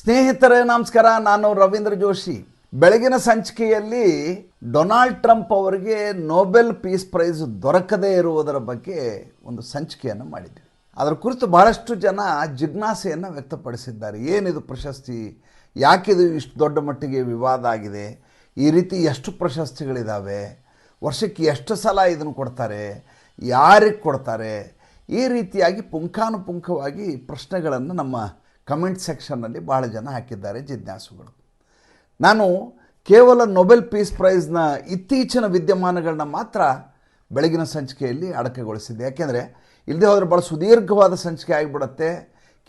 ಸ್ನೇಹಿತರೇ, ನಮಸ್ಕಾರ. ನಾನು ರವೀಂದ್ರ ಜೋಶಿ. ಬೆಳಗಿನ ಸಂಚಿಕೆಯಲ್ಲಿ ಡೊನಾಲ್ಡ್ ಟ್ರಂಪ್ ಅವರಿಗೆ ನೋಬೆಲ್ ಪೀಸ್ ಪ್ರೈಸ್ ದೊರಕದೇ ಇರುವುದರ ಬಗ್ಗೆ ಒಂದು ಸಂಚಿಕೆಯನ್ನು ಮಾಡಿದ್ವಿ. ಅದರ ಕುರಿತು ಬಹಳಷ್ಟು ಜನ ಜಿಜ್ಞಾಸೆಯನ್ನು ವ್ಯಕ್ತಪಡಿಸಿದ್ದಾರೆ. ಏನಿದು ಪ್ರಶಸ್ತಿ? ಯಾಕಿದು ಇಷ್ಟು ದೊಡ್ಡ ಮಟ್ಟಿಗೆ ವಿವಾದ ಆಗಿದೆ? ಈ ರೀತಿ ಎಷ್ಟು ಪ್ರಶಸ್ತಿಗಳಿದ್ದಾವೆ ವರ್ಷಕ್ಕೆ ಎಷ್ಟು ಸಲ ಇದನ್ನು ಕೊಡ್ತಾರೆ? ಯಾರಿಗೆ ಕೊಡ್ತಾರೆ? ಈ ರೀತಿಯಾಗಿ ಪುಂಖಾನುಪುಂಖವಾಗಿ ಪ್ರಶ್ನೆಗಳನ್ನು ನಮ್ಮ ಕಮೆಂಟ್ ಸೆಕ್ಷನ್ನಲ್ಲಿ ಭಾಳ ಜನ ಹಾಕಿದ್ದಾರೆ ಜಿಜ್ಞಾಸುಗಳು. ನಾನು ಕೇವಲ ನೊಬೆಲ್ ಪೀಸ್ ಪ್ರೈಸ್ನ ಇತ್ತೀಚಿನ ವಿದ್ಯಮಾನಗಳನ್ನ ಮಾತ್ರ ಬೆಳಗಿನ ಸಂಚಿಕೆಯಲ್ಲಿ ಅಡಕೆಗೊಳಿಸಿದ್ದೆ ಯಾಕೆಂದರೆ ಇಲ್ಲದೆ ಹೋದರೆ ಭಾಳ ಸುದೀರ್ಘವಾದ ಸಂಚಿಕೆ ಆಗಿಬಿಡುತ್ತೆ,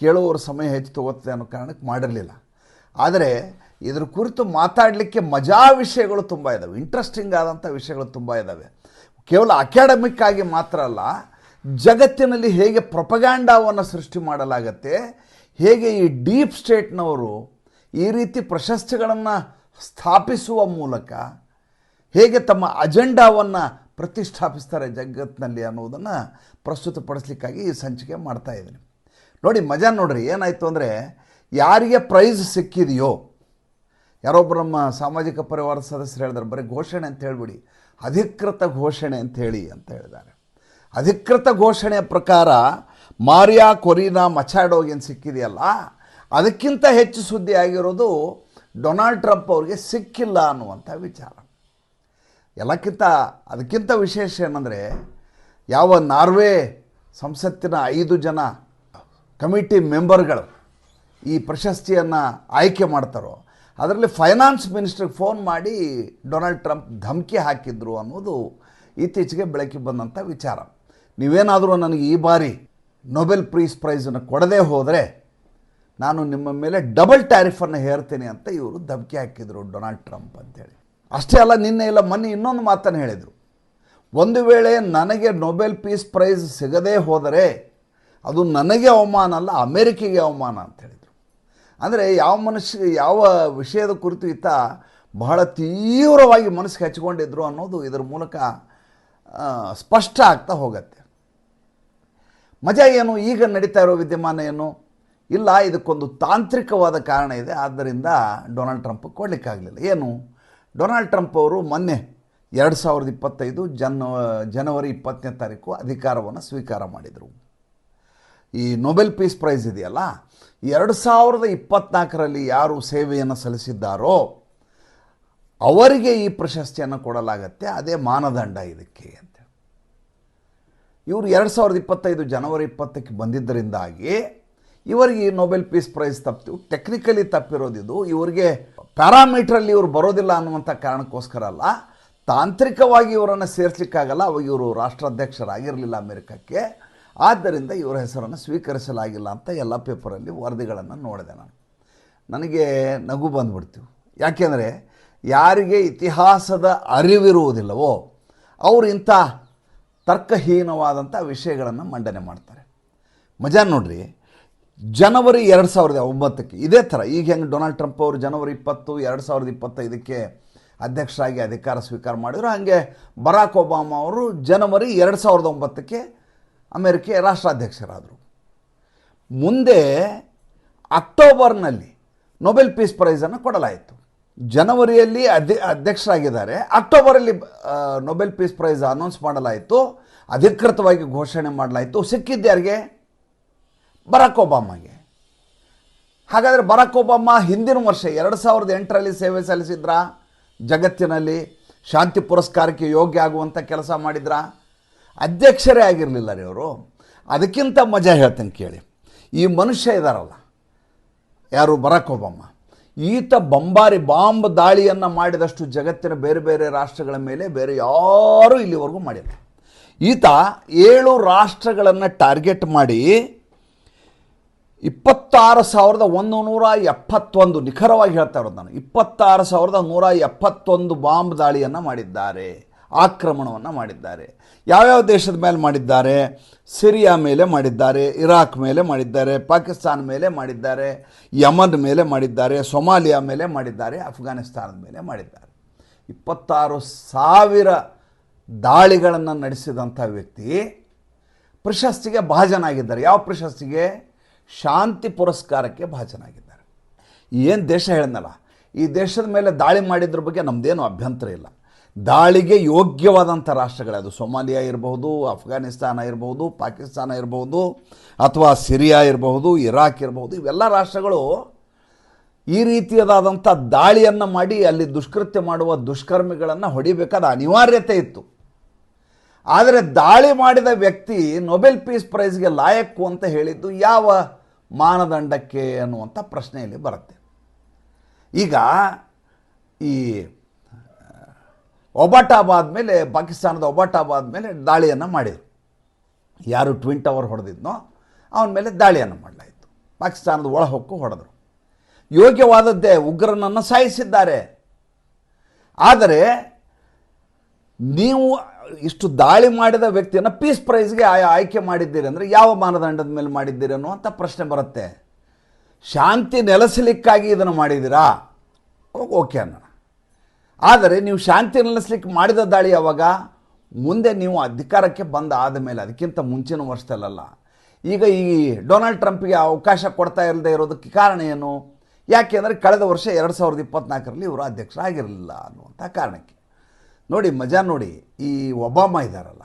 ಕೇಳುವವರ ಸಮಯ ಹೆಚ್ಚು ತಗೋತದೆ ಅನ್ನೋ ಕಾರಣಕ್ಕೆ ಮಾಡಿರಲಿಲ್ಲ. ಆದರೆ ಇದ್ರ ಕುರಿತು ಮಾತಾಡಲಿಕ್ಕೆ ಮಜಾ ವಿಷಯಗಳು ತುಂಬ ಇದ್ದಾವೆ ಇಂಟ್ರೆಸ್ಟಿಂಗ್ ಆದಂಥ ವಿಷಯಗಳು ತುಂಬ ಇದ್ದಾವೆ ಕೇವಲ ಅಕಾಡೆಮಿಕ್ ಆಗಿ ಮಾತ್ರ ಅಲ್ಲ, ಜಗತ್ತಿನಲ್ಲಿ ಹೇಗೆ ಪ್ರೊಪಗ್ಯಾಂಡಾವನ್ನು ಸೃಷ್ಟಿ ಮಾಡಲಾಗತ್ತೆ ಹೇಗೆ ಈ ಡೀಪ್ ಸ್ಟೇಟ್ನವರು ಈ ರೀತಿ ಪ್ರಶಸ್ತಿಗಳನ್ನು ಸ್ಥಾಪಿಸುವ ಮೂಲಕ ಹೇಗೆ ತಮ್ಮ ಅಜೆಂಡಾವನ್ನು ಪ್ರತಿಷ್ಠಾಪಿಸ್ತಾರೆ ಜಗತ್ತಿನಲ್ಲಿ ಅನ್ನೋದನ್ನು ಪ್ರಸ್ತುತಪಡಿಸ್ಲಿಕ್ಕಾಗಿ ಈ ಸಂಚಿಕೆ ಮಾಡ್ತಾ ಇದ್ದೀನಿ. ನೋಡಿ, ಮಜಾ ನೋಡ್ರಿ, ಏನಾಯಿತು ಅಂದರೆ ಯಾರಿಗೆ ಪ್ರೈಸ್ ಸಿಕ್ಕಿದೆಯೋ ಯಾರೊಬ್ಬರು ನಮ್ಮ ಸಾಮಾಜಿಕ ಪರಿವಾರ ಸದಸ್ಯರು ಹೇಳಿದಾರೆ, ಬರೀ ಘೋಷಣೆ ಅಂತ ಹೇಳಿಬಿಡಿ, ಅಧಿಕೃತ ಘೋಷಣೆ ಅಂತ ಹೇಳಿ ಅಂತ ಹೇಳಿದ್ದಾರೆ. ಅಧಿಕೃತ ಘೋಷಣೆಯ ಪ್ರಕಾರ ಮಾರಿಯಾ ಕೊರಿನಾ ಮಚಾಡೋಗೇನು ಸಿಕ್ಕಿದೆಯಲ್ಲ, ಅದಕ್ಕಿಂತ ಹೆಚ್ಚು ಸುದ್ದಿ ಆಗಿರೋದು ಡೊನಾಲ್ಡ್ ಟ್ರಂಪ್ ಅವ್ರಿಗೆ ಸಿಕ್ಕಿಲ್ಲ ಅನ್ನುವಂಥ ವಿಚಾರ. ಎಲ್ಲಕ್ಕಿಂತ, ಅದಕ್ಕಿಂತ ವಿಶೇಷ ಏನಂದರೆ, ಯಾವ ನಾರ್ವೆ ಸಂಸತ್ತಿನ ಐದು ಜನ ಕಮಿಟಿ ಮೆಂಬರ್ಗಳು ಈ ಪ್ರಶಸ್ತಿಯನ್ನು ಆಯ್ಕೆ ಮಾಡ್ತಾರೋ, ಅದರಲ್ಲಿ ಫೈನಾನ್ಸ್ ಮಿನಿಸ್ಟ್ರಿಗೆ ಫೋನ್ ಮಾಡಿ ಡೊನಾಲ್ಡ್ ಟ್ರಂಪ್ ಧಮಕಿ ಹಾಕಿದ್ರು ಅನ್ನೋದು ಇತ್ತೀಚೆಗೆ ಬೆಳಕಿಗೆ ಬಂದಂಥ ವಿಚಾರ. ನೀವೇನಾದರೂ ನನಗೆ ಈ ಬಾರಿ ನೊಬೆಲ್ ಪ್ರೀಸ್ ಪ್ರೈಸನ್ನು ಕೊಡದೇ ಹೋದರೆ ನಾನು ನಿಮ್ಮ ಮೇಲೆ ಡಬಲ್ ಟ್ಯಾರಿಫನ್ನು ಹೇರ್ತೇನೆ ಅಂತ ಇವರು ಧಮಕಿ ಹಾಕಿದರು ಡೊನಾಲ್ಡ್ ಟ್ರಂಪ್ ಅಂತೇಳಿ. ಅಷ್ಟೇ ಅಲ್ಲ, ನಿನ್ನೆ ಇಲ್ಲ, ಮೊನ್ನೆ ಇನ್ನೊಂದು ಮಾತನ್ನು ಹೇಳಿದರು. ಒಂದು ವೇಳೆ ನನಗೆ ನೊಬೆಲ್ ಪೀಸ್ ಪ್ರೈಸ್ ಸಿಗದೇ ಹೋದರೆ ಅದು ನನಗೆ ಅವಮಾನ ಅಲ್ಲ, ಅಮೇರಿಕೆಗೆ ಅವಮಾನ ಅಂತ ಹೇಳಿದರು. ಅಂದರೆ ಯಾವ ಮನುಷ್ಯ, ಯಾವ ವಿಷಯದ ಕುರಿತು ಈತ ಬಹಳ ತೀವ್ರವಾಗಿ ಮನಸ್ಸಿಗೆ ಹಚ್ಕೊಂಡಿದ್ರು ಅನ್ನೋದು ಇದರ ಮೂಲಕ ಸ್ಪಷ್ಟ ಆಗ್ತಾ ಹೋಗತ್ತೆ. ಮಜಾ ಏನು? ಈಗ ನಡೀತಾ ಇರೋ ವಿದ್ಯಮಾನ ಏನು? ಇಲ್ಲ, ಇದಕ್ಕೊಂದು ತಾಂತ್ರಿಕವಾದ ಕಾರಣ ಇದೆ. ಆದ್ದರಿಂದ ಡೊನಾಲ್ಡ್ ಟ್ರಂಪ್ ಕೊಡಲಿಕ್ಕಾಗಲಿಲ್ಲ. ಏನು? ಡೊನಾಲ್ಡ್ ಟ್ರಂಪ್ ಅವರು ಮೊನ್ನೆ ಎರಡು ಸಾವಿರದ ಇಪ್ಪತ್ತೈದು ಜನ, ಜನವರಿ ಇಪ್ಪತ್ತನೇ ತಾರೀಕು ಅಧಿಕಾರವನ್ನು ಸ್ವೀಕಾರ ಮಾಡಿದರು. ಈ ನೊಬೆಲ್ ಪೀಸ್ ಪ್ರೈಸ್ ಇದೆಯಲ್ಲ? ಎರಡು ಸಾವಿರದ ಇಪ್ಪತ್ನಾಲ್ಕರಲ್ಲಿ ಯಾರು ಸೇವೆಯನ್ನು ಸಲ್ಲಿಸಿದ್ದಾರೋ ಅವರಿಗೆ ಈ ಪ್ರಶಸ್ತಿಯನ್ನು ಕೊಡಲಾಗತ್ತೆ. ಅದೇ ಮಾನದಂಡ ಇದಕ್ಕೆ ಅಂತ. ಇವರು ಎರಡು ಸಾವಿರದ ಇಪ್ಪತ್ತೈದು ಜನವರಿ ಇಪ್ಪತ್ತಕ್ಕೆ ಬಂದಿದ್ದರಿಂದಾಗಿ ಇವರಿಗೆ ನೊಬೆಲ್ ಪೀಸ್ ಪ್ರೈಸ್ ತಪ್ಪಿತು. ಟೆಕ್ನಿಕಲಿ ತಪ್ಪಿರೋದಿದು ಇವರಿಗೆ ಪ್ಯಾರಾಮೀಟ್ರಲ್ಲಿ ಇವರು ಬರೋದಿಲ್ಲ ಅನ್ನುವಂಥ ಕಾರಣಕ್ಕೋಸ್ಕರ ಅಲ್ಲ. ತಾಂತ್ರಿಕವಾಗಿ ಇವರನ್ನು ಸೇರಿಸಲಿಕ್ಕಾಗಲ್ಲ. ಅವಾಗ ಇವರು ರಾಷ್ಟ್ರಾಧ್ಯಕ್ಷರಾಗಿರಲಿಲ್ಲ ಅಮೆರಿಕಕ್ಕೆ. ಆದ್ದರಿಂದ ಇವರ ಹೆಸರನ್ನು ಸ್ವೀಕರಿಸಲಾಗಿಲ್ಲ ಅಂತ ಎಲ್ಲ ಪೇಪರಲ್ಲಿ ವರದಿಗಳನ್ನು ನೋಡಿದೆ ನಾನು. ನನಗೆ ನಗು ಬಂದುಬಿಡ್ತೀವಿ ಯಾಕೆಂದರೆ ಯಾರಿಗೆ ಇತಿಹಾಸದ ಅರಿವಿರುವುದಿಲ್ಲವೋ, ಅವರು ಇಂಥ ತರ್ಕಹೀನವಾದಂಥ ವಿಷಯಗಳನ್ನು ಮಂಡನೆ ಮಾಡ್ತಾರೆ. ಮಜಾ ನೋಡ್ರಿ, ಜನವರಿ ಎರಡು ಸಾವಿರದ ಒಂಬತ್ತಕ್ಕೆ ಇದೇ ಥರ, ಈಗ ಹೆಂಗೆ ಡೊನಾಲ್ಡ್ ಟ್ರಂಪ್ ಅವರು ಜನವರಿ ಇಪ್ಪತ್ತು, ಎರಡು ಸಾವಿರದ ಇಪ್ಪತ್ತೈದಕ್ಕೆ ಅಧ್ಯಕ್ಷರಾಗಿ ಅಧಿಕಾರ ಸ್ವೀಕಾರ ಮಾಡಿದ್ರು. ಹಾಗೆ ಬರಾಕ್ ಒಬಾಮಾ ಅವರು ಜನವರಿ ಎರಡು ಸಾವಿರದ ಒಂಬತ್ತಕ್ಕೆ ಅಮೆರಿಕೆ ರಾಷ್ಟ್ರಾಧ್ಯಕ್ಷರಾದರು. ಮುಂದೆ ಅಕ್ಟೋಬರ್ನಲ್ಲಿ ನೊಬೆಲ್ ಪೀಸ್ ಪ್ರೈಸನ್ನು ಕೊಡಲಾಯಿತು. ಜನವರಿಯಲ್ಲಿ ಅಧ್ಯ ಅಧ್ಯಕ್ಷರಾಗಿದ್ದಾರೆ. ಅಕ್ಟೋಬರಲ್ಲಿ ನೊಬೆಲ್ ಪೀಸ್ ಪ್ರೈಸ್ ಅನೌನ್ಸ್ ಮಾಡಲಾಯಿತು. ಅಧಿಕೃತವಾಗಿ ಘೋಷಣೆ ಮಾಡಲಾಯಿತು. ಸಿಕ್ಕಿದ್ಯಾರಿಗೆ ಬರಾಕ್ ಒಬಾಮಾಗೆ. ಹಾಗಾದರೆ ಬರಾಕ್ ಒಬಾಮಾ ಹಿಂದಿನ ವರ್ಷ ಎರಡು ಸಾವಿರದ ಎಂಟರಲ್ಲಿ ಸೇವೆ ಸಲ್ಲಿಸಿದ್ರ? ಜಗತ್ತಿನಲ್ಲಿ ಶಾಂತಿ ಪುರಸ್ಕಾರಕ್ಕೆ ಯೋಗ್ಯ ಆಗುವಂಥ ಕೆಲಸ ಮಾಡಿದ್ರಾ? ಅಧ್ಯಕ್ಷರೇ ಆಗಿರಲಿಲ್ಲ ರೀ ಅವರು. ಅದಕ್ಕಿಂತ ಮಜಾ ಹೇಳ್ತೇನೆ ಕೇಳಿ. ಈ ಮನುಷ್ಯ ಇದ್ದಾರಲ್ಲ ಯಾರು? Barack Obama. ಈತ ಬಂಬಾರಿ ಬಾಂಬ್ ದಾಳಿಯನ್ನು ಮಾಡಿದಷ್ಟು ಜಗತ್ತಿನ ಬೇರೆ ಬೇರೆ ರಾಷ್ಟ್ರಗಳ ಮೇಲೆ ಬೇರೆ ಯಾರೂ ಇಲ್ಲಿವರೆಗೂ ಮಾಡಿಲ್ಲ. ಈತ ಏಳು ರಾಷ್ಟ್ರಗಳನ್ನು ಟಾರ್ಗೆಟ್ ಮಾಡಿ ಇಪ್ಪತ್ತಾರು ಸಾವಿರದ ಒಂದು ನೂರ ಎಪ್ಪತ್ತೊಂದು, ನಿಖರವಾಗಿ ಹೇಳ್ತಾ ಇರೋದು ನಾನು, ಇಪ್ಪತ್ತಾರು ಸಾವಿರದ ನೂರ ಎಪ್ಪತ್ತೊಂದು ಬಾಂಬ್ ದಾಳಿಯನ್ನು ಮಾಡಿದ್ದಾರೆ. ಆಕ್ರಮಣವನ್ನು ಮಾಡಿದ್ದಾರೆ. ಯಾವ್ಯಾವ ದೇಶದ ಮೇಲೆ ಮಾಡಿದ್ದಾರೆ? ಸಿರಿಯಾ ಮೇಲೆ ಮಾಡಿದ್ದಾರೆ, ಇರಾಕ್ ಮೇಲೆ ಮಾಡಿದ್ದಾರೆ, ಪಾಕಿಸ್ತಾನ ಮೇಲೆ ಮಾಡಿದ್ದಾರೆ, ಯಮನ್ ಮೇಲೆ ಮಾಡಿದ್ದಾರೆ, ಸೊಮಾಲಿಯಾ ಮೇಲೆ ಮಾಡಿದ್ದಾರೆ ಅಫ್ಘಾನಿಸ್ತಾನದ ಮೇಲೆ ಮಾಡಿದ್ದಾರೆ. ಇಪ್ಪತ್ತಾರು ಸಾವಿರ ದಾಳಿಗಳನ್ನು ನಡೆಸಿದಂಥ ವ್ಯಕ್ತಿ ಪ್ರಶಸ್ತಿಗೆ ಭಾಜನಾಗಿದ್ದಾರೆ. ಯಾವ ಪ್ರಶಸ್ತಿಗೆ? ಶಾಂತಿ ಪುರಸ್ಕಾರಕ್ಕೆ ಭಾಜನಾಗಿದ್ದಾರೆ. ಏನು ದೇಶ ಹೇಳಿದ್ನಲ್ಲ ಈ ದೇಶದ ಮೇಲೆ ದಾಳಿ ಮಾಡಿದ್ರ ಬಗ್ಗೆ ನಮ್ಮದೇನು ಅಭ್ಯಂತರ ಇಲ್ಲ. ದಾಳಿಗೆ ಯೋಗ್ಯವಾದಂಥ ರಾಷ್ಟ್ರಗಳೇ. ಅದು ಸೊಮಾಲಿಯಾ ಇರಬಹುದು ಅಫ್ಘಾನಿಸ್ತಾನ ಇರಬಹುದು, ಪಾಕಿಸ್ತಾನ ಇರಬಹುದು, ಅಥವಾ ಸಿರಿಯಾ ಇರಬಹುದು, ಇರಾಕ್ ಇರಬಹುದು, ಇವೆಲ್ಲ ರಾಷ್ಟ್ರಗಳು ಈ ರೀತಿಯದಾದಂಥ ದಾಳಿಯನ್ನು ಮಾಡಿ ಅಲ್ಲಿ ದುಷ್ಕೃತ್ಯ ಮಾಡುವ ದುಷ್ಕರ್ಮಿಗಳನ್ನು ಹೊಡಿಬೇಕಾದ ಅನಿವಾರ್ಯತೆ ಇತ್ತು. ಆದರೆ ದಾಳಿ ಮಾಡಿದ ವ್ಯಕ್ತಿ ನೊಬೆಲ್ ಪೀಸ್ ಪ್ರೈಸ್ಗೆ ಲಾಯಕ್ಕು ಅಂತ ಹೇಳಿದ್ದು ಯಾವ ಮಾನದಂಡಕ್ಕೆ ಅನ್ನುವಂಥ ಪ್ರಶ್ನೆಯಲ್ಲಿ ಬರುತ್ತೆ. ಈಗ ಈ ಒಬಾಟಾಬಾದ್ ಮೇಲೆ ಪಾಕಿಸ್ತಾನದ ಒಬಾಟಾಬಾದ್ ಮೇಲೆ ದಾಳಿಯನ್ನು ಮಾಡಿದರು. ಯಾರು ಟ್ವಿನ್ ಟವರ್ ಹೊಡೆದಿದ್ನೋ, ಅವನ ಮೇಲೆ ದಾಳಿಯನ್ನು ಮಾಡಲಾಯಿತು. ಪಾಕಿಸ್ತಾನದ ಒಳ ಹೊಕ್ಕು ಹೊಡೆದರು. ಯೋಗ್ಯವಾದದ್ದೇ ಉಗ್ರನನ್ನು ಸಾಯಿಸಿದ್ದಾರೆ. ಆದರೆ, ನೀವು ಇಷ್ಟು ದಾಳಿ ಮಾಡಿದ ವ್ಯಕ್ತಿಯನ್ನು ಪೀಸ್ ಪ್ರೈಸ್ಗೆ ಆಯ ಆಯ್ಕೆ ಮಾಡಿದ್ದೀರಿ ಅಂದರೆ ಯಾವ ಮಾನದಂಡದ ಮೇಲೆ ಮಾಡಿದ್ದೀರಿ ಅನ್ನುವಂಥ ಪ್ರಶ್ನೆ ಬರುತ್ತೆ. ಶಾಂತಿ ನೆಲೆಸಲಿಕ್ಕಾಗಿ ಇದನ್ನು ಮಾಡಿದ್ದೀರಾ? ಓಕೆ ಅನ್ನೋಣ ಆದರೆ ನೀವು ಶಾಂತಿ ನೆಲೆಸಲಿಕ್ಕೆ ಮಾಡಿದ ದಾಳಿ ಯಾವಾಗ? ಮುಂದೆ ನೀವು ಅಧಿಕಾರಕ್ಕೆ ಬಂದ ಆದ ಮೇಲೆ, ಅದಕ್ಕಿಂತ ಮುಂಚಿನ ವರ್ಷದಲ್ಲ ಈಗ ಈ ಡೊನಾಲ್ಡ್ ಟ್ರಂಪ್ಗೆ ಅವಕಾಶ ಕೊಡ್ತಾ ಇಲ್ಲದೆ ಇರೋದಕ್ಕೆ ಕಾರಣ ಏನು? ಯಾಕೆಂದರೆ ಕಳೆದ ವರ್ಷ ಎರಡು ಸಾವಿರದ ಇಪ್ಪತ್ನಾಲ್ಕರಲ್ಲಿ ಇವರು ಅಧ್ಯಕ್ಷರಾಗಿರಲಿಲ್ಲ ಅನ್ನುವಂಥ ಕಾರಣಕ್ಕೆ. ನೋಡಿ, ಮಜಾ ನೋಡಿ, ಈ ಒಬಾಮ ಇದ್ದಾರಲ್ಲ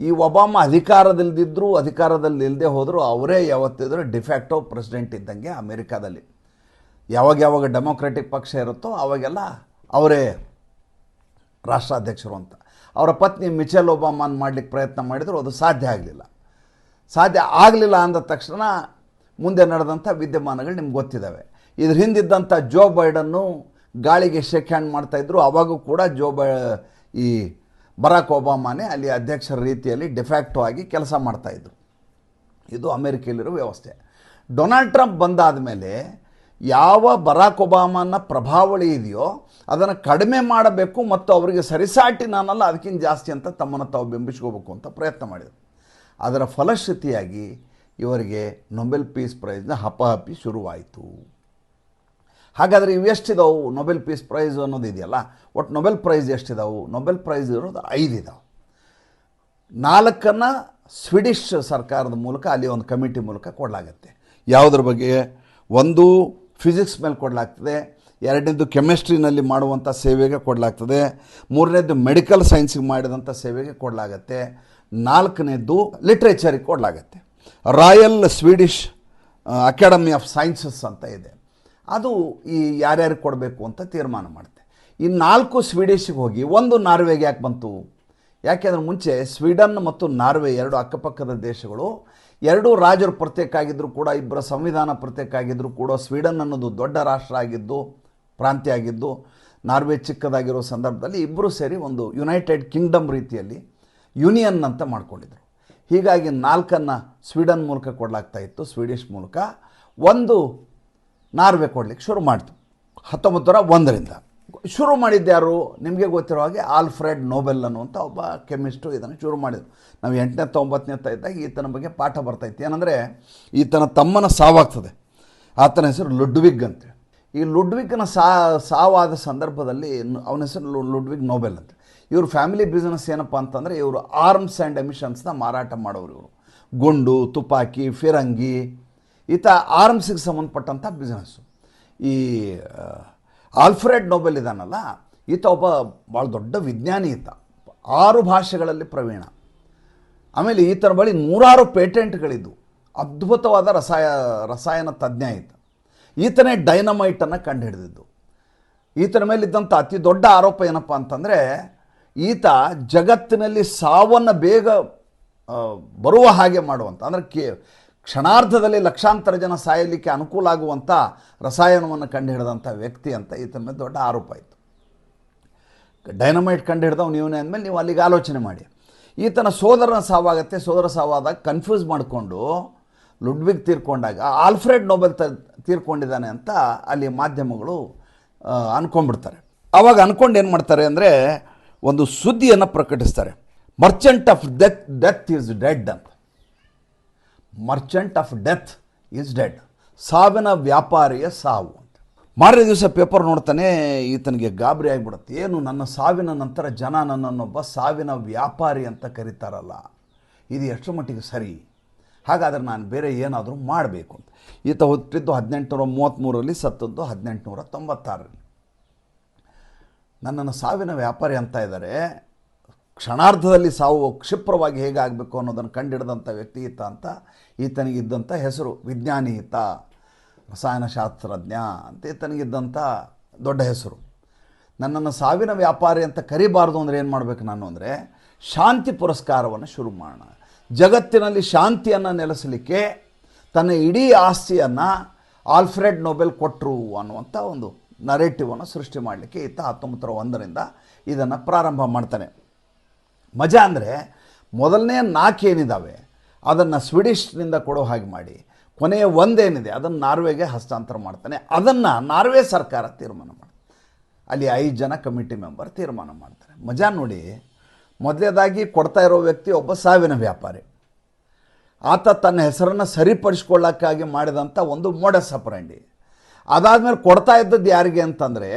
ಈ ಒಬಾಮ ಅಧಿಕಾರದಲ್ಲಿದ್ದರೂ ಅಧಿಕಾರದಲ್ಲಿ ಇಲ್ಲದೆ ಹೋದರೂ ಅವರೇ ಯಾವತ್ತಿದ್ರು ಡಿಫ್ಯಾಕ್ಟೋ ಪ್ರೆಸಿಡೆಂಟ್ ಇದ್ದಂಗೆ ಅಮೇರಿಕಾದಲ್ಲಿ. ಯಾವಾಗ ಯಾವಾಗ ಡೆಮೊಕ್ರೆಟಿಕ್ ಪಕ್ಷ ಇರುತ್ತೋ ಅವಾಗೆಲ್ಲ ಅವರೇ ರಾಷ್ಟ್ರಾಧ್ಯಕ್ಷರು ಅಂತ. ಅವರ ಪತ್ನಿ ಮಿಚೆಲ್ ಒಬಾಮನ್ ಮಾಡಲಿಕ್ಕೆ ಪ್ರಯತ್ನ ಮಾಡಿದರು, ಅದು ಸಾಧ್ಯ ಆಗಲಿಲ್ಲ. ಸಾಧ್ಯ ಆಗಲಿಲ್ಲ ಅಂದ ತಕ್ಷಣ ಮುಂದೆ ನಡೆದಂಥ ವಿದ್ಯಮಾನಗಳು ನಿಮ್ಗೆ ಗೊತ್ತಿದ್ದಾವೆ. ಇದ್ರ ಹಿಂದಿದ್ದಂಥ ಜೋ ಬೈಡನ್ನು ಗಾಳಿಗೆ ಶೇಕ್ ಹ್ಯಾಂಡ್ ಮಾಡ್ತಾಯಿದ್ರು ಅವಾಗೂ ಕೂಡ ಜೋ ಬೈ, ಈ ಬರಾಕ್ ಒಬಾಮಾನೇ ಅಲ್ಲಿ ಅಧ್ಯಕ್ಷರ ರೀತಿಯಲ್ಲಿ ಡಿಫ್ಯಾಕ್ಟೋ ಆಗಿ ಕೆಲಸ ಮಾಡ್ತಾಯಿದ್ರು ಇದು ಅಮೇರಿಕೆಯಲ್ಲಿರೋ ವ್ಯವಸ್ಥೆ. ಡೊನಾಲ್ಡ್ ಟ್ರಂಪ್ ಬಂದಾದ ಮೇಲೆ ಯಾವ ಬರಾಕ್ ಒಬಾಮನ ಪ್ರಭಾವಳಿ ಇದೆಯೋ ಅದನ್ನು ಕಡಿಮೆ ಮಾಡಬೇಕು ಮತ್ತು ಅವರಿಗೆ ಸರಿಸಾಟಿ ನಾನಲ್ಲ, ಅದಕ್ಕಿಂತ ಜಾಸ್ತಿ ಅಂತ ತಮ್ಮನ್ನು ತಾವು ಬಿಂಬಿಸ್ಕೋಬೇಕು ಅಂತ ಪ್ರಯತ್ನ ಮಾಡಿದರು. ಅದರ ಫಲಶ್ರುತಿಯಾಗಿ ಇವರಿಗೆ ನೊಬೆಲ್ ಪೀಸ್ ಪ್ರೈಸ್ನ ಹಪಹಪಿ ಶುರುವಾಯಿತು. ಹಾಗಾದರೆ ಇವು ಎಷ್ಟಿದಾವು? ನೊಬೆಲ್ ಪೀಸ್ ಪ್ರೈಸ್ ಅನ್ನೋದು ಇದೆಯಲ್ಲ ಒಟ್ಟು ನೊಬೆಲ್ ಪ್ರೈಸ್ ಎಷ್ಟಿದಾವು? ನೊಬೆಲ್ ಪ್ರೈಸ್ ಇರೋದು ಇದಾವೆ. ನಾಲ್ಕನ್ನು ಸ್ವಿಡಿಷ್ ಸರ್ಕಾರದ ಮೂಲಕ ಅಲ್ಲಿ ಒಂದು ಕಮಿಟಿ ಮೂಲಕ ಕೊಡಲಾಗತ್ತೆ. ಯಾವುದ್ರ ಬಗ್ಗೆ? ಒಂದು ಫಿಸಿಕ್ಸ್ ಮೇಲೆ ಕೊಡಲಾಗ್ತದೆ. ಎರಡನೇದು ಕೆಮಿಸ್ಟ್ರಿನಲ್ಲಿ ಮಾಡುವಂಥ ಸೇವೆಗೆ ಕೊಡಲಾಗ್ತದೆ. ಮೂರನೇದು ಮೆಡಿಕಲ್ ಸೈನ್ಸಿಗೆ ಮಾಡಿದಂಥ ಸೇವೆಗೆ ಕೊಡಲಾಗತ್ತೆ. ನಾಲ್ಕನೇದು ಲಿಟ್ರೇಚರಿಗೆ ಕೊಡಲಾಗತ್ತೆ. Royal Swedish Academy of Sciences ಅಂತ ಇದೆ. ಅದು ಈ ಯಾರ್ಯಾರಿಗೆ ಕೊಡಬೇಕು ಅಂತ ತೀರ್ಮಾನ ಮಾಡುತ್ತೆ. ಈ ನಾಲ್ಕು ಸ್ವೀಡಿಷಿಗೆ ಹೋಗಿ, ಒಂದು ನಾರ್ವೆಗೆ ಯಾಕೆ ಬಂತು? ಯಾಕೆಂದ್ರೆ ಮುಂಚೆ ಸ್ವೀಡನ್ ಮತ್ತು ನಾರ್ವೆ ಎರಡು ಅಕ್ಕಪಕ್ಕದ ದೇಶಗಳು, ಎರಡೂ ರಾಜರು ಪ್ರತ್ಯೇಕ ಆಗಿದ್ದರೂ ಕೂಡ, ಇಬ್ಬರ ಸಂವಿಧಾನ ಪ್ರತ್ಯೇಕ ಆಗಿದ್ದರೂ ಕೂಡ ಸ್ವೀಡನ್ ಅನ್ನೋದು ದೊಡ್ಡ ರಾಷ್ಟ್ರ ಆಗಿದ್ದು, ಪ್ರಾಂತ್ಯ ಆಗಿದ್ದು, ನಾರ್ವೆ ಚಿಕ್ಕದಾಗಿರೋ ಸಂದರ್ಭದಲ್ಲಿ ಇಬ್ಬರು ಸೇರಿ ಒಂದು ಯುನೈಟೆಡ್ ಕಿಂಗ್ಡಮ್ ರೀತಿಯಲ್ಲಿ ಯೂನಿಯನ್ ಅಂತ ಮಾಡ್ಕೊಂಡಿದ್ರು. ಹೀಗಾಗಿ ನಾಲ್ಕನ್ನು ಸ್ವೀಡನ್ ಮೂಲಕ ಕೊಡಲಾಗ್ತಾ ಇತ್ತು, ಸ್ವೀಡಿಷ್ ಮೂಲಕ. ಒಂದು ನಾರ್ವೆ ಕೊಡ್ಲಿಕ್ಕೆ ಶುರು ಮಾಡಿತು, ಹತ್ತೊಂಬತ್ತು ನೂರ ಒಂದರಿಂದ. ಶುರು ಮಾಡಿದ್ದ್ಯಾರು ನಿಮಗೆ ಗೊತ್ತಿರೋ ಹಾಗೆ ಆಲ್ಫ್ರೆಡ್ ನೋಬೆಲ್ ಅನ್ನುವಂಥ ಒಬ್ಬ ಕೆಮಿಸ್ಟು ಇದನ್ನು ಶುರು ಮಾಡಿದರು. ನಾವು ಎಂಟನೇ, ತೊಂಬತ್ತನೇ ಇದ್ದಾಗ ಈತನ ಬಗ್ಗೆ ಪಾಠ ಬರ್ತಾಯಿತ್ತು ಏನಂದರೆ, ಈತನ ತಮ್ಮನ ಸಾವಾಗ್ತದೆ. ಆತನ ಹೆಸರು ಲುಡ್ವಿಗ್ ಅಂತೇಳಿ ಈ ಲುಡ್ವಿಗ್ನ ಸಾ, ಸಾವಾದ ಸಂದರ್ಭದಲ್ಲಿ ಅವನ ಹೆಸರು ಲುಡ್ವಿಗ್ ನೋಬೆಲ್ ಅಂತ. ಇವ್ರ ಫ್ಯಾಮಿಲಿ ಬಿಸ್ನೆಸ್ ಏನಪ್ಪ ಅಂತಂದರೆ, ಇವರು ಆರ್ಮ್ಸ್ ಆ್ಯಂಡ್ ಎಮಿಷನ್ಸ್ನ ಮಾರಾಟ ಮಾಡೋರು ಇವರು. ಗುಂಡು, ತುಪಾಕಿ, ಫಿರಂಗಿ, ಈತ ಆರ್ಮ್ಸಿಗೆ ಸಂಬಂಧಪಟ್ಟಂಥ ಬಿಸ್ನೆಸ್ಸು. ಈ ಆಲ್ಫ್ರೆಡ್ ನೋಬೆಲ್ ಇದ್ದಾನಲ್ಲ ಈತ ಒಬ್ಬ ಭಾಳ ದೊಡ್ಡ ವಿಜ್ಞಾನಿ ಈತ. ಆರು ಭಾಷೆಗಳಲ್ಲಿ ಪ್ರವೀಣ. ಆಮೇಲೆ ಈತನ ಬಳಿ ನೂರಾರು ಪೇಟೆಂಟ್ಗಳಿದ್ದು ಅದ್ಭುತವಾದ ರಸಾಯ, ರಸಾಯನ ತಜ್ಞ ಈತ. ಈತನೇ ಡೈನಮೈಟನ್ನು ಕಂಡುಹಿಡಿದಿದ್ದು. ಈತನ ಮೇಲಿದ್ದಂಥ ಅತಿ ದೊಡ್ಡ ಆರೋಪ ಏನಪ್ಪ ಅಂತಂದರೆ, ಈತ ಜಗತ್ತಿನಲ್ಲಿ ಸಾವನ್ನು ಬೇಗ ಬರುವ ಹಾಗೆ ಮಾಡುವಂಥ ಅಂದರೆ ಕೇ ಕ್ಷಣಾರ್ಧದಲ್ಲಿ ಲಕ್ಷಾಂತರ ಜನ ಸಾಯಲಿಕ್ಕೆ ಅನುಕೂಲ ಆಗುವಂಥ ರಸಾಯನವನ್ನು ಕಂಡುಹಿಡಿದಂಥ ವ್ಯಕ್ತಿ ಅಂತ ಈತನ ಮೇಲೆ ದೊಡ್ಡ ಆರೋಪ ಇತ್ತು. ಡೈನಮೈಟ್ ಕಂಡು ಹಿಡ್ದವ್ ಅಂದಮೇಲೆ ನೀವು ಅಲ್ಲಿಗೆ ಆಲೋಚನೆ ಮಾಡಿ. ಈತನ ಸೋದರನ ಸಾವಾಗತ್ತೆ, ಸೋದರ ಸಾವಾದಾಗ ಕನ್ಫ್ಯೂಸ್ ಮಾಡಿಕೊಂಡು ಲುಡ್ವಿಗ್ ತೀರ್ಕೊಂಡಾಗ ಆಲ್ಫ್ರೆಡ್ ನೋಬೆಲ್ ತ, ತೀರ್ಕೊಂಡಿದ್ದಾನೆ ಅಂತ ಅಲ್ಲಿ ಮಾಧ್ಯಮಗಳು ಅಂದ್ಕೊಂಡ್ಬಿಡ್ತಾರೆ ಅವಾಗ ಅನ್ಕೊಂಡು ಏನು ಮಾಡ್ತಾರೆ ಅಂದರೆ ಒಂದು ಸುದ್ದಿಯನ್ನು ಪ್ರಕಟಿಸ್ತಾರೆ. Merchant of death death is dead ಅಂತ. Merchant of death is dead ಸಾವಿನ ವ್ಯಾಪಾರಿಯ ಸಾವು ಮಾರನೇ ದಿವಸ ಪೇಪರ್ ನೋಡ್ತಾನೆ, ಈತನಿಗೆ ಗಾಬರಿ ಆಗಿಬಿಡುತ್ತೆ. ಏನು, ನನ್ನ ಸಾವಿನ ನಂತರ ಜನ ನನ್ನನ್ನೊಬ್ಬ ಸಾವಿನ ವ್ಯಾಪಾರಿ ಅಂತ ಕರೀತಾರಲ್ಲ. ಇದು ಎಷ್ಟರ ಮಟ್ಟಿಗೆ ಸರಿ? ಹಾಗಾದರೆ ನಾನು ಬೇರೆ ಏನಾದರೂ ಮಾಡಬೇಕು ಅಂತ. ಈತ ಹುಟ್ಟಿದ್ದು ಹದಿನೆಂಟುನೂರ ಮೂವತ್ತ್ಮೂರಲ್ಲಿ ಸತ್ತದ್ದು ಹದಿನೆಂಟುನೂರ ತೊಂಬತ್ತಾರರಲ್ಲಿ. ನನ್ನನ್ನು ಸಾವಿನ ವ್ಯಾಪಾರಿ ಅಂತ ಇದ್ದಾರೆ. ಕ್ಷಣಾರ್ಧದಲ್ಲಿ ಸಾವು ಕ್ಷಿಪ್ರವಾಗಿ ಹೇಗಾಗಬೇಕು ಅನ್ನೋದನ್ನು ಕಂಡಿಡಿದಂಥ ವ್ಯಕ್ತಿ ಈತ ಅಂತ ಈತನಿಗಿದ್ದಂಥ ಹೆಸರು ವಿಜ್ಞಾನಿ ಈತ ರಸಾಯನಶಾಸ್ತ್ರಜ್ಞ ಅಂತ ಈತನಿಗಿದ್ದಂಥ ದೊಡ್ಡ ಹೆಸರು. ನನ್ನನ್ನು ಸಾವಿನ ವ್ಯಾಪಾರಿ ಅಂತ ಕರಿಬಾರ್ದು ಅಂದರೆ ಏನು ಮಾಡಬೇಕು ನಾನು ಅಂದರೆ ಶಾಂತಿ ಪುರಸ್ಕಾರವನ್ನು ಶುರು ಮಾಡೋಣ. ಜಗತ್ತಿನಲ್ಲಿ ಶಾಂತಿಯನ್ನು ನೆಲೆಸಲಿಕ್ಕೆ ತನ್ನ ಇಡೀ ಆಸ್ತಿಯನ್ನು ಆಲ್ಫ್ರೆಡ್ ನೊಬೆಲ್ ಕೊಟ್ಟರು ಅನ್ನುವಂಥ ಒಂದು ನರೇಟಿವನ್ನು ಸೃಷ್ಟಿ ಮಾಡಲಿಕ್ಕೆ ಈತ ಹತ್ತೊಂಬತ್ತರ ಒಂದರಿಂದ ಇದನ್ನು ಪ್ರಾರಂಭ ಮಾಡ್ತಾನೆ. ಮಜಾ ಅಂದರೆ ಮೊದಲನೇ ನಾಲ್ಕು ಏನಿದ್ದಾವೆ ಅದನ್ನು ಸ್ವೀಡಿಷ್ನಿಂದ ಕೊಡೋ ಹಾಗೆ ಮಾಡಿ. ಕೊನೆಯ ಒಂದೇನಿದೆ ಅದನ್ನು ನಾರ್ವೆಗೆ ಹಸ್ತಾಂತರ ಮಾಡ್ತಾನೆ. ಅದನ್ನು ನಾರ್ವೆ ಸರ್ಕಾರ ತೀರ್ಮಾನ ಮಾಡ್ತಾರೆ ಅಲ್ಲಿ ಐದು ಜನ ಕಮಿಟಿ ಮೆಂಬರ್ ತೀರ್ಮಾನ ಮಾಡ್ತಾರೆ. ಮಜಾ ನೋಡಿ, ಮೊದಲೇದಾಗಿ ಕೊಡ್ತಾ ಇರೋ ವ್ಯಕ್ತಿ ಒಬ್ಬ ಸಾವಿನ ವ್ಯಾಪಾರಿ. ಆತ ತನ್ನ ಹೆಸರನ್ನು ಸರಿಪಡಿಸ್ಕೊಳ್ಳೋಕ್ಕಾಗಿ ಮಾಡಿದಂಥ ಒಂದು ಮೋಡ ಸಪ್ರಂಡಿ. ಅದಾದಮೇಲೆ ಕೊಡ್ತಾ ಇದ್ದದ್ದು ಯಾರಿಗೆ ಅಂತಂದರೆ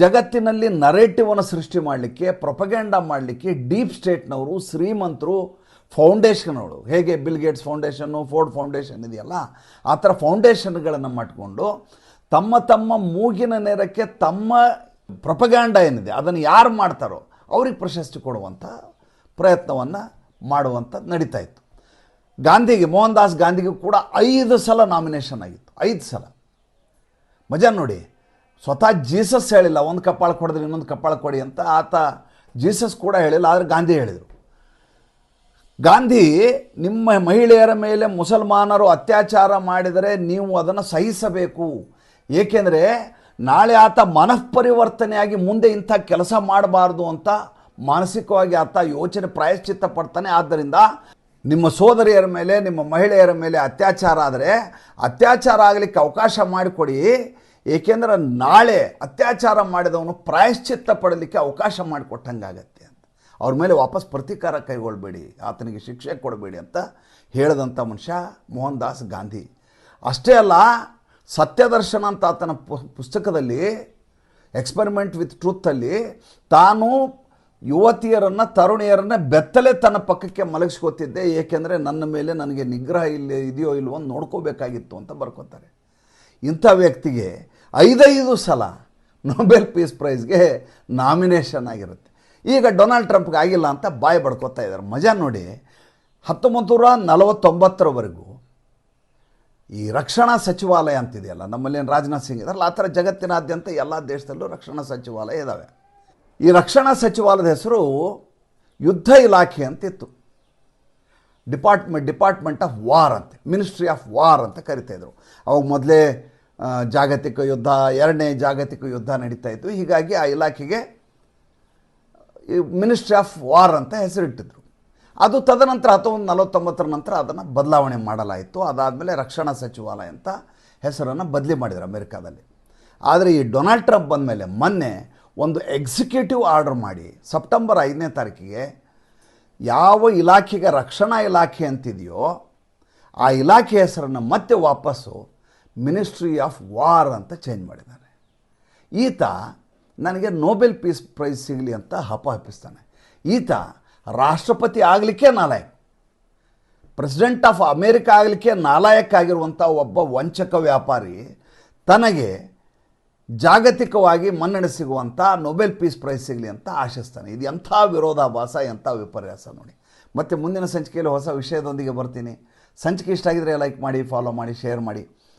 ಜಗತ್ತಿನಲ್ಲಿ ನರೇಟಿವನ್ನು ಸೃಷ್ಟಿ ಮಾಡಲಿಕ್ಕೆ ಪ್ರೊಪಗ್ಯಾಂಡ ಮಾಡಲಿಕ್ಕೆ ಡೀಪ್ ಸ್ಟೇಟ್ನವರು ಶ್ರೀಮಂತರು ಫೌಂಡೇಶನ್ಗಳು ಹೇಗೆ Bill Gates foundation Ford foundation ಇದೆಯಲ್ಲ, ಆ ಥರ ಫೌಂಡೇಶನ್ಗಳನ್ನು ಮಾಡಿಕೊಂಡು ತಮ್ಮ ತಮ್ಮ ಮೂಗಿನ ನೇರಕ್ಕೆ ತಮ್ಮ ಪ್ರೊಪಗ್ಯಾಂಡ ಏನಿದೆ, ಅದನ್ನು ಯಾರು ಮಾಡ್ತಾರೋ ಅವ್ರಿಗೆ ಪ್ರಶಸ್ತಿ ಕೊಡುವಂಥ ಪ್ರಯತ್ನವನ್ನು ಮಾಡುವಂಥ ನಡೀತಾ ಇತ್ತು. ಗಾಂಧಿಗೆ, ಮೋಹನ್ ದಾಸ್ ಗಾಂಧಿಗೂ ಕೂಡ ಐದು ಸಲ ನಾಮಿನೇಷನ್ ಆಗಿತ್ತು. ಐದು ಸಲ. ಮಜಾ ನೋಡಿ. ಸ್ವತಃ ಜೀಸಸ್ ಹೇಳಿಲ್ಲ, ಒಂದು ಕಪ್ಪಾಳ ಕೊಡಿದ್ರೆ, ಇನ್ನೊಂದು ಕಪ್ಪಾಳ ಕೊಡಿ ಅಂತ ಆತ ಜೀಸಸ್ ಕೂಡ ಹೇಳಿಲ್ಲ, ಆದರೆ ಗಾಂಧಿ ಹೇಳಿದರು. ಗಾಂಧಿ, ನಿಮ್ಮ ಮಹಿಳೆಯರ ಮೇಲೆ ಮುಸಲ್ಮಾನರು ಅತ್ಯಾಚಾರ ಮಾಡಿದರೆ ನೀವು ಅದನ್ನು ಸಹಿಸಬೇಕು. ಏಕೆಂದರೆ ನಾಳೆ ಆತ ಮನಃಪರಿವರ್ತನೆಯಾಗಿ ಮುಂದೆ ಇಂಥ ಕೆಲಸ ಮಾಡಬಾರ್ದು ಅಂತ ಮಾನಸಿಕವಾಗಿ ಆತ ಯೋಚನೆ ಪ್ರಾಯಶ್ಚಿತ್ತ ಪಡ್ತಾನೆ ಆದ್ದರಿಂದ ನಿಮ್ಮ ಸೋದರಿಯರ ಮೇಲೆ, ನಿಮ್ಮ ಮಹಿಳೆಯರ ಮೇಲೆ ಅತ್ಯಾಚಾರ ಆದರೆ, ಅತ್ಯಾಚಾರ ಆಗಲಿಕ್ಕೆ ಅವಕಾಶ ಮಾಡಿಕೊಡಿ. ಏಕೆಂದರೆ ನಾಳೆ ಅತ್ಯಾಚಾರ ಮಾಡಿದವನು ಪ್ರಾಯಶ್ಚಿತ್ತ ಪಡಲಿಕ್ಕೆ ಅವಕಾಶ ಮಾಡಿಕೊಟ್ಟಂಗಾಗತ್ತೆ ಅಂತ. ಅವ್ರ ಮೇಲೆ ವಾಪಸ್ ಪ್ರತೀಕಾರ ಕೈಗೊಳ್ಳಬೇಡಿ ಆತನಿಗೆ ಶಿಕ್ಷೆ ಕೊಡಬೇಡಿ ಅಂತ ಹೇಳಿದಂಥ ಮನುಷ್ಯ ಮೋಹನ್ ದಾಸ್ ಗಾಂಧಿ. ಅಷ್ಟೇ ಅಲ್ಲ, ಸತ್ಯದರ್ಶನ ಅಂತ ಆತನ ಪುಸ್ತಕದಲ್ಲಿ ಎಕ್ಸ್ಪೆರಿಮೆಂಟ್ ವಿತ್ ಟ್ರೂತಲ್ಲಿ ತಾನು ಯುವತಿಯರನ್ನು ತರುಣಿಯರನ್ನು ಬೆತ್ತಲೆ ತನ್ನ ಪಕ್ಕಕ್ಕೆ ಮಲಗಿಸ್ಕೊತಿದ್ದೆ, ಏಕೆಂದರೆ ನನ್ನ ಮೇಲೆ ನನಗೆ ನಿಗ್ರಹ ಇಲ್ಲ ಇದೆಯೋ ಇಲ್ವೋ ನೋಡ್ಕೋಬೇಕಾಗಿತ್ತು ಅಂತ ಬರ್ಕೋತಾರೆ. ಇಂಥ ವ್ಯಕ್ತಿಗೆ ಐದೈದು ಸಲ ನೊಬೆಲ್ ಪೀಸ್ ಪ್ರೈಸ್ಗೆ ನಾಮಿನೇಷನ್ ಆಗಿರುತ್ತೆ. ಈಗ ಡೊನಾಲ್ಡ್ ಟ್ರಂಪ್ಗೆ ಆಗಿಲ್ಲ ಅಂತ ಬಾಯಿ ಬಡ್ಕೋತಾ ಇದ್ದಾರೆ. ಮಜಾ ನೋಡಿ. ಹತ್ತೊಂಬತ್ತು ನೂರ ನಲವತ್ತೊಂಬತ್ತರವರೆಗೂ ಈ ರಕ್ಷಣಾ ಸಚಿವಾಲಯ ಅಂತಿದೆಯಲ್ಲ ನಮ್ಮಲ್ಲೇನು ರಾಜನಾಥ್ ಸಿಂಗ್ ಇದಾರಲ್ಲ, ಆ ಥರ ಜಗತ್ತಿನಾದ್ಯಂತ ಎಲ್ಲ ದೇಶದಲ್ಲೂ ರಕ್ಷಣಾ ಸಚಿವಾಲಯ ಇದ್ದಾವೆ ಈ ರಕ್ಷಣಾ ಸಚಿವಾಲಯದ ಹೆಸರು ಯುದ್ಧ ಇಲಾಖೆ ಅಂತಿತ್ತು. ಡಿಪಾರ್ಟ್ಮೆಂಟ್ ಡಿಪಾರ್ಟ್ಮೆಂಟ್ ಆಫ್ ವಾರ್ ಅಂತ, ಮಿನಿಸ್ಟ್ರಿ ಆಫ್ ವಾರ್ ಅಂತ ಕರಿತಾಯಿದ್ರು ಅವಾಗ ಮೊದಲೇ ಜಾಗತಿಕ ಯುದ್ಧ, ಎರಡನೇ ಜಾಗತಿಕ ಯುದ್ಧ ನಡೀತಾ ಇತ್ತು. ಹೀಗಾಗಿ ಆ ಇಲಾಖೆಗೆ ಮಿನಿಸ್ಟ್ರಿ ಆಫ್ ವಾರ್ ಅಂತ ಹೆಸರಿಟ್ಟಿದ್ರು. ಅದು ತದನಂತರ ಹತ್ತೊಂಬತ್ತು ನಲವತ್ತೊಂಬತ್ತರ ನಂತರ ಅದನ್ನು ಬದಲಾವಣೆ ಮಾಡಲಾಯಿತು. ಅದಾದಮೇಲೆ ರಕ್ಷಣಾ ಸಚಿವಾಲಯ ಅಂತ ಹೆಸರನ್ನು ಬದಲಿ ಮಾಡಿದರು ಅಮೆರಿಕಾದಲ್ಲಿ. ಆದರೆ ಈ ಡೊನಾಲ್ಡ್ ಟ್ರಂಪ್ ಬಂದ ಮೇಲೆ ಮೊನ್ನೆ ಒಂದು ಎಕ್ಸಿಕ್ಯೂಟಿವ್ ಆರ್ಡರ್ ಮಾಡಿ ಸೆಪ್ಟೆಂಬರ್ ಐದನೇ ತಾರೀಕಿಗೆ ಯಾವ ಇಲಾಖೆಗೆ ರಕ್ಷಣಾ ಇಲಾಖೆ ಅಂತಿದೆಯೋ ಆ ಇಲಾಖೆ ಹೆಸರನ್ನು ಮತ್ತೆ ವಾಪಸ್ಸು ಮಿನಿಸ್ಟ್ರಿ ಆಫ್ ವಾರ್ ಅಂತ ಚೇಂಜ್ ಮಾಡಿದ್ದಾನೆ ಈತ ನನಗೆ ನೋಬೆಲ್ ಪೀಸ್ ಪ್ರೈಸ್ ಸಿಗಲಿ ಅಂತ ಹಪ ಹಪ್ಪಿಸ್ತಾನೆ ಈತ ರಾಷ್ಟ್ರಪತಿ ಆಗಲಿಕ್ಕೆ ನಾಲಾಯಕ್. ಪ್ರೆಸಿಡೆಂಟ್ ಆಫ್ ಅಮೇರಿಕಾ ಆಗಲಿಕ್ಕೆ ನಾಲಾಯಕ್ ಆಗಿರುವಂಥ ಒಬ್ಬ ವಂಚಕ ವ್ಯಾಪಾರಿ ತನಗೆ ಜಾಗತಿಕವಾಗಿ ಮನ್ನಣೆ ಸಿಗುವಂಥ ನೊಬೆಲ್ ಪೀಸ್ ಪ್ರೈಸ್ ಸಿಗಲಿ ಅಂತ ಆಶಿಸ್ತಾನೆ. ಇದು ಎಂಥ ವಿರೋಧಾಭಾಸ, ಎಂಥ ವಿಪರ್ಯಾಸ ನೋಡಿ. ಮತ್ತು ಮುಂದಿನ ಸಂಚಿಕೆಯಲ್ಲಿ ಹೊಸ ವಿಷಯದೊಂದಿಗೆ ಬರ್ತೀನಿ. ಸಂಚಿಕೆ ಇಷ್ಟ ಆಗಿದ್ರೆ ಲೈಕ್ ಮಾಡಿ ಫಾಲೋ ಮಾಡಿ ಶೇರ್ ಮಾಡಿ.